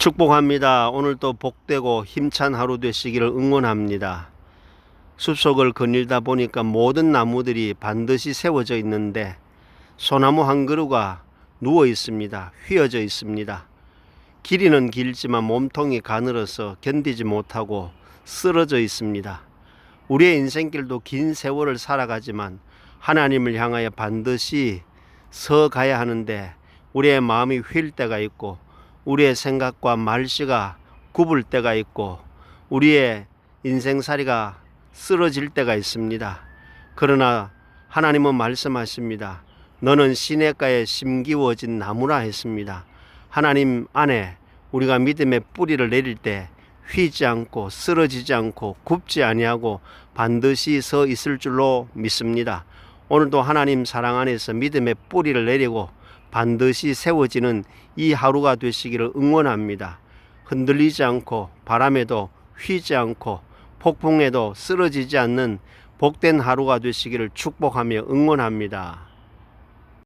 축복합니다. 오늘도 복되고 힘찬 하루 되시기를 응원합니다. 숲속을 거닐다 보니까 모든 나무들이 반드시 세워져 있는데 소나무 한 그루가 누워 있습니다. 휘어져 있습니다. 길이는 길지만 몸통이 가늘어서 견디지 못하고 쓰러져 있습니다. 우리의 인생길도 긴 세월을 살아가지만 하나님을 향하여 반드시 서 가야 하는데 우리의 마음이 휠 때가 있고 우리의 생각과 말씨가 굽을 때가 있고 우리의 인생살이가 쓰러질 때가 있습니다. 그러나 하나님은 말씀하십니다. 너는 시냇가에 심기워진 나무라 했습니다. 하나님 안에 우리가 믿음의 뿌리를 내릴 때 휘지 않고 쓰러지지 않고 굽지 아니하고 반드시 서 있을 줄로 믿습니다. 오늘도 하나님 사랑 안에서 믿음의 뿌리를 내리고 반드시 세워지는 이 하루가 되시기를 응원합니다. 흔들리지 않고 바람에도 휘지 않고 폭풍에도 쓰러지지 않는 복된 하루가 되시기를 축복하며 응원합니다.